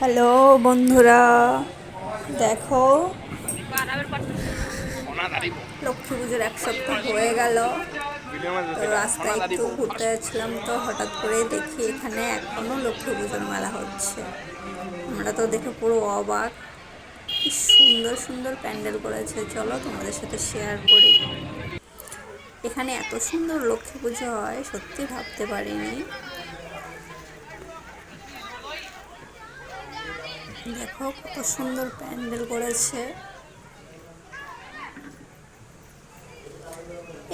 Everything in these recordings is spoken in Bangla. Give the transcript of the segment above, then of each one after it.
হ্যালো বন্ধুরা, দেখো। লক্ষ্মী পুজোর এক সপ্তাহ হয়ে গেল। রাস্তায় একটু ঘুরতে যাচ্ছিলাম তো হঠাৎ করে দেখি এখানে এখনও লক্ষ্মী পুজোর মেলা হচ্ছে। আমরা তো দেখে পুরো অবাক। কি সুন্দর সুন্দর প্যান্ডেল করেছে। চলো তোমাদের সাথে শেয়ার করি। এখানে এত সুন্দর লক্ষ্মী পুজো হয়, সত্যি ভাবতে পারিনি। দেখো কত সুন্দর প্যান্ডেল করেছে।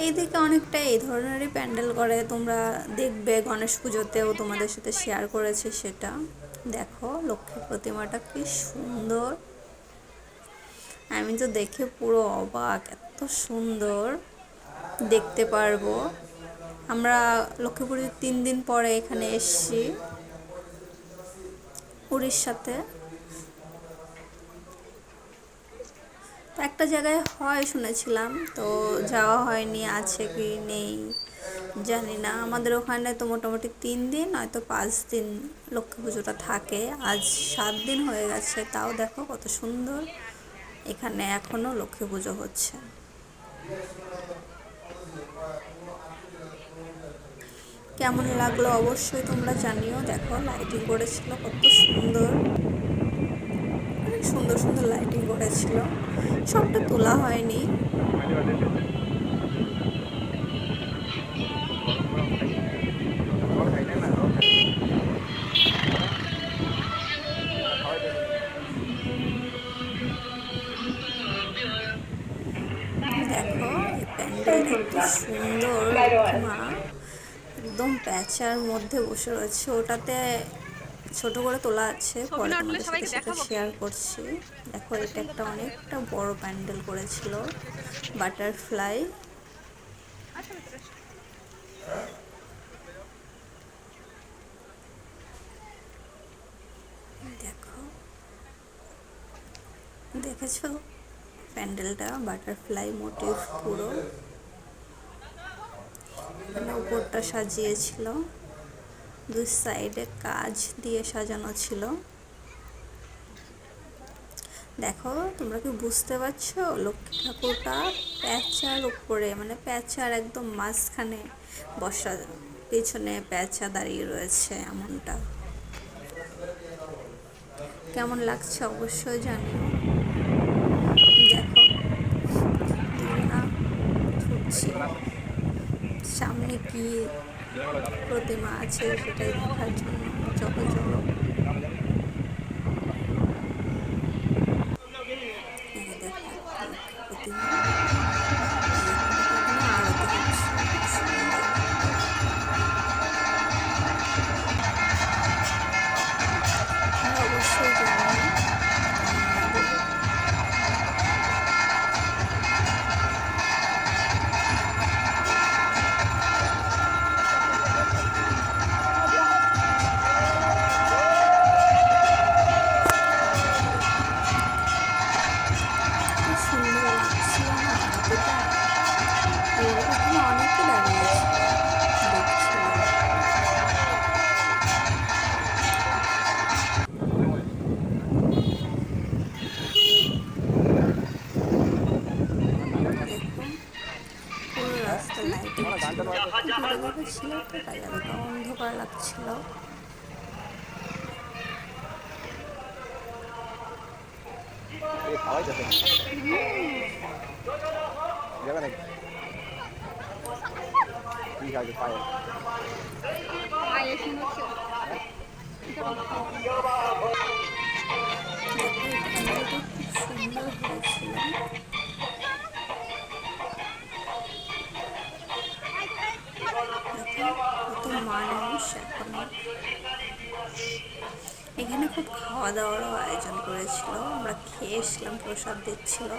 এইদিকে অনেকটা এই ধরনেরই প্যান্ডেল করে, তোমরা দেখবে গণেশ পুজোতেও তোমাদের সাথে শেয়ার করেছে সেটা। দেখো লক্ষ্মী প্রতিমাটা কি সুন্দর। আমি তো দেখে পুরো অবাক, এত সুন্দর। দেখতে পারব। আমরা লক্ষ্মী পুজোর তিন দিন পরে এখানে এসছি উড়িষ্যাতে একটা জায়গায় হয় শুনেছিলাম, তো যাওয়া হয়নি, আছে কি নেই জানি না। আমাদের ওখানে তো মোটামুটি তিন দিন হয়তো পাঁচ দিন লক্ষ্মী পুজোটা থাকে। আজ সাত দিন হয়ে গেছে, তাও দেখো কত সুন্দর। এখানে এখনও লক্ষ্মী পুজো হচ্ছে। কেমন লাগল অবশ্যই তোমরা জানিও। দেখো লাইটিং করেছিল কত সুন্দর। অনেক সুন্দর সুন্দর লাইটিং করেছিল। সবটা তোলা হয়নি। সুন্দর, মা। একদম প্যাচার মধ্যে বসে রয়েছে। ওটাতে ছোট করে তোলা আছে পরে তোমাদের সাথে সেটা শেয়ার করছি। দেখো এটা একটা অনেকটা বড় প্যান্ডেল করেছিল বাটারফ্লাই। দেখো দেখেছ? প্যান্ডেলটা বাটারফ্লাই মোটিভ পুরো। উপরটা সাজিয়েছিল। দুই সাইডে কাজ দিয়ে সাজানো ছিল। দেখো, তোমরা কি বুঝতে পারছ? লক্ষ্মী ঠাকুরটা প্যাঁচার উপরে মানে প্যাঁচার একদম মাঝখানে বসা, পেছনে প্যাঁচা দাঁড়িয়ে রয়েছে এমনটা। কেমন লাগছে অবশ্যই জানিও। দেখো সামনে কি প্রতিমা আছে সেটাই দেখার জন্য চলো রাস্তা লাইটিং ছিল দূরে দূরে ছিল তো তাই এতটা অন্ধকার লাগছিল খাওয়াই যাবে যাবে নাকি কি খাবে পায়ে দেখো এই প্যান্ডেলটা খুব সুন্দর হয়েছিল খাওয়া দাওয়ারও আয়োজন করেছিল। আমরা খেয়ে এসলাম প্রসাদ দিচ্ছিল।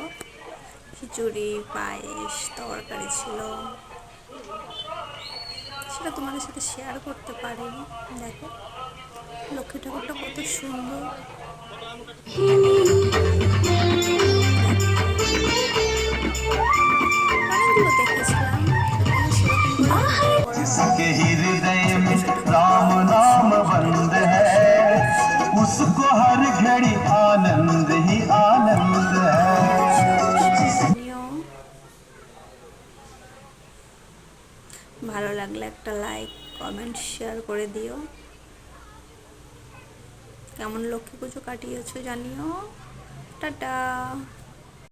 খিচুড়ি, পায়েস, তরকারি ছিল। সেটা তোমাদের সাথে শেয়ার করতে পারিনি। দেখো, লক্ষ্মী ঠাকুরটা কত সুন্দর। जिसके हृदय में राम नाम बंद है उस उसको हर घड़ी आनंद ही आनंद है জানিও। ভালো লাগলে একটা লাইক কমেন্ট শেয়ার করে দিও কেমন লক্ষ্মী পুজো কাটিয়েছো জানিও টাটা